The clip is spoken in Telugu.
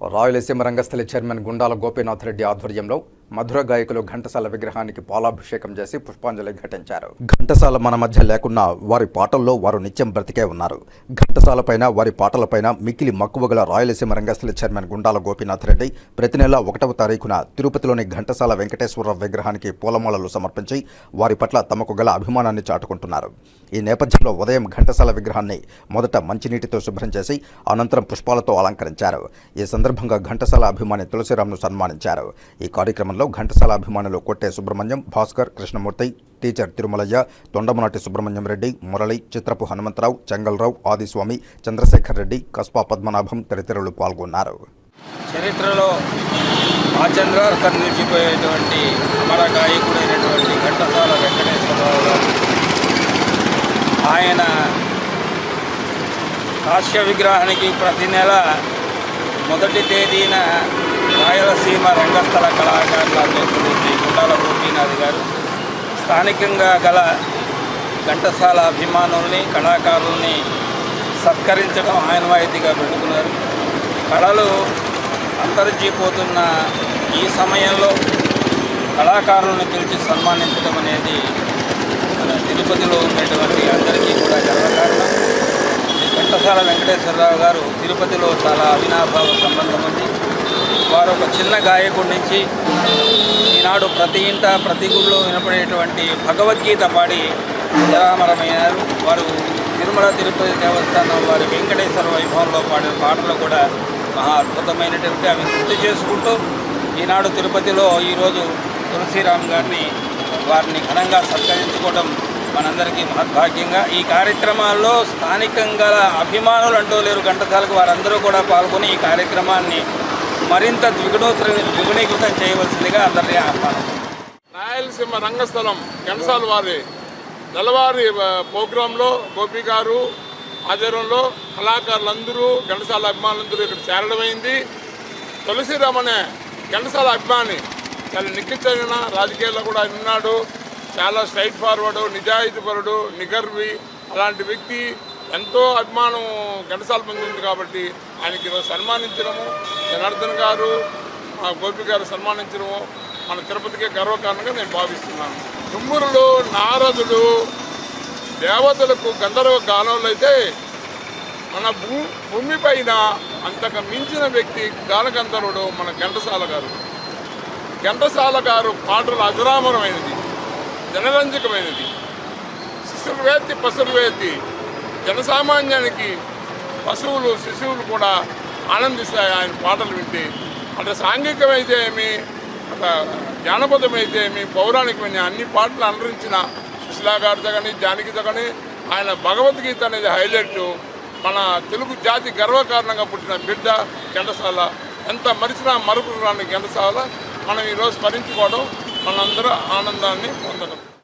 రాయలసీమ రంగస్థలి చైర్మన్ గుండాల గోపీనాథ్ రెడ్డి ఆధ్వర్యంలో మధుర గాయకులు ఘంటసాల విగ్రహానికి పాలాభిషేకం చేసి పుష్పాంజలి ఘటించారు. ఘంటసాల మన మధ్య లేకున్నా వారి పాటల్లో వారు నిత్యం బ్రతికే ఉన్నారు. ఘంటసాల పైన వారి పాటలపైన మిక్కిలి మక్కువ గల రాయలసీమ రంగస్థల చైర్మన్ గుండాల గోపీనాథ్ రెడ్డి ప్రతి నెల ఒకటవ తారీఖున తిరుపతిలోని ఘంటసాల వెంకటేశ్వరరావు విగ్రహానికి పూలమాలలు సమర్పించి వారి పట్ల తమకు గల అభిమానాన్ని చాటుకుంటున్నారు. ఈ నేపథ్యంలో ఉదయం ఘంటసాల విగ్రహాన్ని మొదట మంచినీటితో శుభ్రం చేసి అనంతరం పుష్పాలతో అలంకరించారు. ఈ సందర్భంగా ఘంటసాల అభిమాని తులసిరామ్ను సన్మానించారు. ఈ కార్యక్రమంలో ఘంటసాల అభిమానులు కొట్టే సుబ్రహ్మణ్యం భాస్కర్ కృష్ణమూర్తి టీచర్ తిరుమలయ్య తొండమనాటి సుబ్రహ్మణ్యం రెడ్డి మురళి చిత్రపు హనుమంతరావు చెంగల్రావు ఆదిస్వామి చంద్రశేఖర్ రెడ్డి కస్పా పద్మనాభం తదితరులు పాల్గొన్నారు. చరిత్రలో ఆచంద్రార్థం నిలిచిపోయేటువంటి అమర గాయకుడైనటువంటి ఘంటసాల వెంకటేశ్వరరావు గారు. ఆయన కాశ్య విగ్రహానికి ప్రతి నెల మొదటి తేదీన రాయలసీమ రంగస్థల కళా అధ్యక్షుడు గుండాల గోపీనాథ్ గారు. స్థానికంగా గల ఘంటసాల అభిమానుల్ని కళాకారుల్ని సత్కరించడం ఆనవాయితీగా పెట్టుకున్నారు. కళలు అంతరించిపోతున్న ఈ సమయంలో కళాకారులను పిలిచి సన్మానించడం అనేది మన తిరుపతిలో ఉండేటువంటి అందరికీ కూడా గర్వకారణం. ఘంటసాల వెంకటేశ్వరరావు గారు తిరుపతిలో చాలా అవినాభావ సంబంధం ఉంది. వారు ఒక చిన్న గాయకుడి నుంచి ఈనాడు ప్రతి ఇంట ప్రతి గుడిలో వినపడేటువంటి భగవద్గీత పాడి జరామరమయ్యారు వారు తిరుమల తిరుపతి దేవస్థానం వారి వెంకటేశ్వర వైభవంలో పాడిన పాటలు కూడా మహా అద్భుతమైనటువంటి అవి గుర్తు చేసుకుంటూ ఈనాడు తిరుపతిలో ఈరోజు తులసీరామ్ గారిని వారిని ఘనంగా సత్కరించుకోవడం మనందరికీ మహద్భాగ్యంగా. ఈ కార్యక్రమాల్లో స్థానికంగా అభిమానులు అంటూ లేరు ఘంటసాలకు వారందరూ కూడా పాల్గొని ఈ కార్యక్రమాన్ని మరింత ద్విగుణోత్తర ద్విగుణీకృతం చేయవలసిందిగా అందరినీ ఆహ్వానం. రాయలసీమ రంగస్థలం ఘనసాల వారి నెలవారి ప్రోగ్రాంలో గోపి గారు ఆధ్వర్యంలో కళాకారులందరూ ఘంటసాల అభిమానులందరూ ఇక్కడ చేరడమైంది. తులసిరామ్ అనే ఘంటసాల అభిమాని చాలా నిక్కిచ్చైన రాజకీయాల్లో కూడా ఆయన ఉన్నాడు. చాలా స్ట్రైట్ ఫార్వర్డ్ నిజాయితీపరుడు నిగర్వి అలాంటి వ్యక్తి ఎంతో అభిమానం ఘంటసాల పొందింది కాబట్టి ఆయనకి ఈరోజు సన్మానించడము. జనార్దన్ గారు మా గోపి గారు సన్మానించడము. మన తిరుపతికే గర్వకారణంగా నేను భావిస్తున్నాను. తుమ్మురుడు నారదుడు దేవతలకు గంధర్వ గానంలో అయితే మన భూ భూమి పైన అంతకు మించిన వ్యక్తి గానగంధర్వుడు మన ఘంటసాల గారు. ఘంటసాల గారు పాటలు అజరామరమైనది జనరంజకమైనది. శిశుర్వేత్తి పశుర్వేత్తి జనసామాన్యానికి పశువులు శిశువులు కూడా ఆనందిస్తాయి ఆయన పాటలు వింటే. అటు సాంఘికమైతే ఏమి అటు జానపదమైతే ఏమి పౌరాణికమైన అన్ని పాటలు అనురించిన సుశీలా గారితో కానీ జానకితో కానీ ఆయన భగవద్గీత అనేది హైలైట్. మన తెలుగు జాతి గర్వకారణంగా పుట్టిన బిడ్డ ఘంటసాల. ఎంత మరిచినా మరుపు రాని ఘంటసాల. మనం ఈరోజు స్మరించుకోవడం మనందరూ ఆనందాన్ని పొందడం